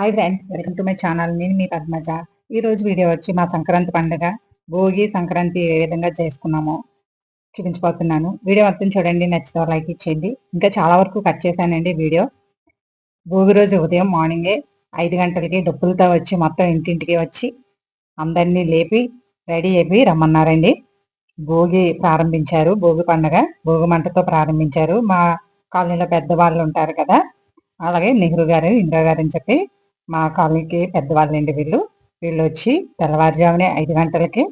Hi friends welcome to my channel నేను మీ పద్మజ. ఈరోజు వీడియో వచ్చి మా సంక్రాంతి పండుగ. భోగి సంక్రాంతి ఏ విధంగా చేసుకున్నామో చూపించబోతున్నాను. వీడియో మొత్తం చూడండి నచ్చితే లైక్ ఇచ్చేయండి. ఇంకా చాలా వరకు కట్ చేశానండి వీడియో. భోగి రోజు ఉదయం మార్నింగే ఐదు గంటలకి డబ్బులతో వచ్చి మొత్తం ఇంటింటికి వచ్చి అందరినీ లేపి రెడీ అయిపోయి రమ్మన్నారండి. భోగి ప్రారంభించారు. భోగి పండుగ భోగి మంటతో ప్రారంభించారు. మా కాలనీలో పెద్దవాళ్ళు ఉంటారు కదా. అలాగే నెహ్రూ గారు ఇందిరా గారు అని చెప్పి మా కాలనీకి పెద్దవాళ్ళండి వీళ్ళు. వీళ్ళు వచ్చి తెల్లవారుజామునే ఐదు గంటలకి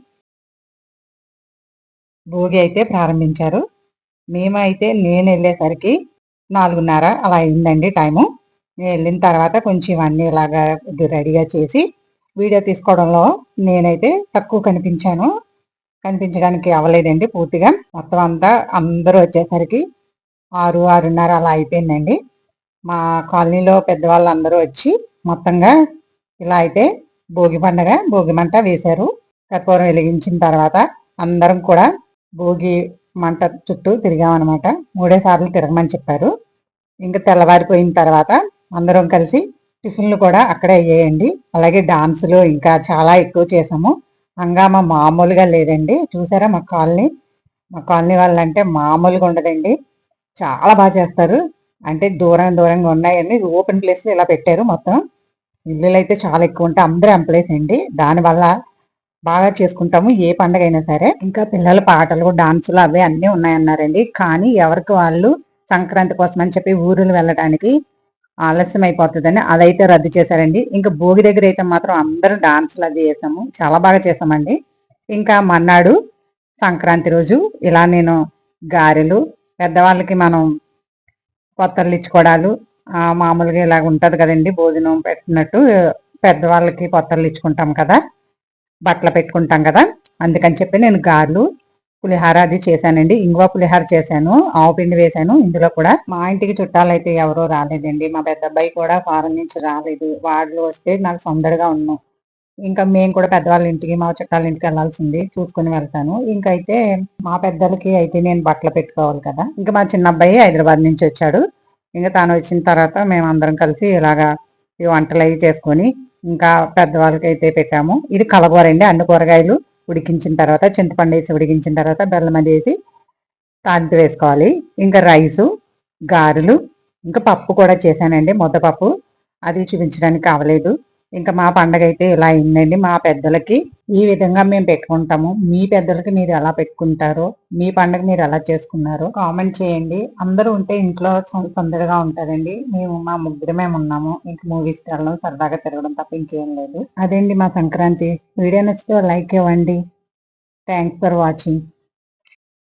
భోగి అయితే ప్రారంభించారు. మేము అయితే నేను వెళ్ళేసరికి నాలుగున్నర అలా అయిందండి టైము. నేను వెళ్ళిన తర్వాత కొంచెం ఇవన్నీ ఇలాగా రెడీగా చేసి వీడియో తీసుకోవడంలో నేనైతే తక్కువ కనిపించాను. కనిపించడానికి అవ్వలేదండి పూర్తిగా. మొత్తం అంతా అందరూ వచ్చేసరికి ఆరు ఆరున్నర అలా అయిపోయిందండి. మా కాలనీలో పెద్దవాళ్ళు అందరూ వచ్చి మొత్తంగా ఇలా అయితే భోగి పండగ భోగి మంట వేశారు. కర్పూరం వెలిగించిన తర్వాత అందరం కూడా భోగి మంట చుట్టూ తిరిగామన్నమాట. మూడే సార్లు తిరగమని చెప్పారు. ఇంకా తెల్లవారిపోయిన తర్వాత అందరం కలిసి టిఫిన్లు కూడా అక్కడే అయ్యాయండి. అలాగే డాన్సులు ఇంకా చాలా ఎక్కువ చేసాము హంగామా మామూలుగా లేదండి. చూసారా మా కాలనీ? మా కాలనీ వాళ్ళంటే మామూలుగా ఉండదండి. చాలా బాగా చేస్తారు. అంటే దూరం దూరంగా ఉన్నాయని ఓపెన్ ప్లేస్లో ఇలా పెట్టారు మొత్తం. ఇల్లులు అయితే చాలా ఎక్కువ ఉంటాయి అందరూ ఎంప్లాయీస్ అండి. దానివల్ల బాగా చేసుకుంటాము ఏ పండగ అయినా సరే. ఇంకా పిల్లల పాటలు డాన్సులు అవే అన్నీ ఉన్నాయన్నారండి. కానీ ఎవరికి వాళ్ళు సంక్రాంతి కోసం అని చెప్పి ఊరులు వెళ్ళడానికి ఆలస్యం అయిపోతుందని అదైతే రద్దు చేశారండి. ఇంకా భోగి దగ్గర అయితే మాత్రం అందరూ డాన్సులు అది చేసాము చాలా బాగా చేసామండి. ఇంకా మన్నాడు సంక్రాంతి రోజు ఇలా నేను గారెలు పెద్దవాళ్ళకి మనం కొత్తలు ఇచ్చుకోవడాలు మామూలుగా ఇలాగ ఉంటుంది కదండి భోజనం పెట్టినట్టు పెద్దవాళ్ళకి పొత్తలు ఇచ్చుకుంటాం కదా బట్టలు పెట్టుకుంటాం కదా అందుకని చెప్పి నేను గారెలు పులిహార అది చేశానండి. ఇంగువ పులిహార చేశాను ఆవు పిండి వేశాను. ఇందులో కూడా మా ఇంటికి చుట్టాలు అయితే ఎవరో రాలేదండి. మా పెద్ద అబ్బాయి కూడా ఫారెన్ నుంచి రాలేదు. వాళ్ళు వస్తే నాకు సొందరగా ఉన్నాం. ఇంకా మేము కూడా పెద్దవాళ్ళ ఇంటికి మా చుట్టాల ఇంటికి వెళ్ళాల్సింది చూసుకుని వెళ్తాను. ఇంకా అయితే మా పెద్దలకి అయితే నేను బట్టలు పెట్టుకోవాలి కదా. ఇంకా మా చిన్న అబ్బాయి హైదరాబాద్ నుంచి వచ్చాడు. ఇంకా తాను వచ్చిన తర్వాత మేము అందరం కలిసి ఇలాగా ఈ వంటలు అవి చేసుకొని ఇంకా పెద్దవాళ్ళకి అయితే పెట్టాము. ఇది కలగూర అండి. అన్ని కూరగాయలు ఉడికించిన తర్వాత చింతపండు వేసి ఉడికించిన తర్వాత బెల్లం అది వేసి తాలింపు వేసుకోవాలి. ఇంకా రైసు గారెలు ఇంకా పప్పు కూడా చేశానండి. ముద్దపప్పు అది చూపించడానికి కావలేదు. ఇంకా మా పండగ అయితే ఇలా అయిందండి. మా పెద్దలకి ఈ విధంగా మేము పెట్టుకుంటాము. మీ పెద్దలకి మీరు ఎలా పెట్టుకుంటారో మీ పండగ మీరు ఎలా చేసుకున్నారో కామెంట్ చేయండి. అందరూ ఉంటే ఇంట్లో తొందరగా ఉంటుందండి మేము మా ముగ్గురు మేము ఉన్నాము. ఇంక మూవీస్ వెళ్ళడం సరదాగా తిరగడం తప్ప ఇంకేం లేదు. అదేండి మా సంక్రాంతి. వీడియో నచ్చితే లైక్ ఇవ్వండి. Thanks for watching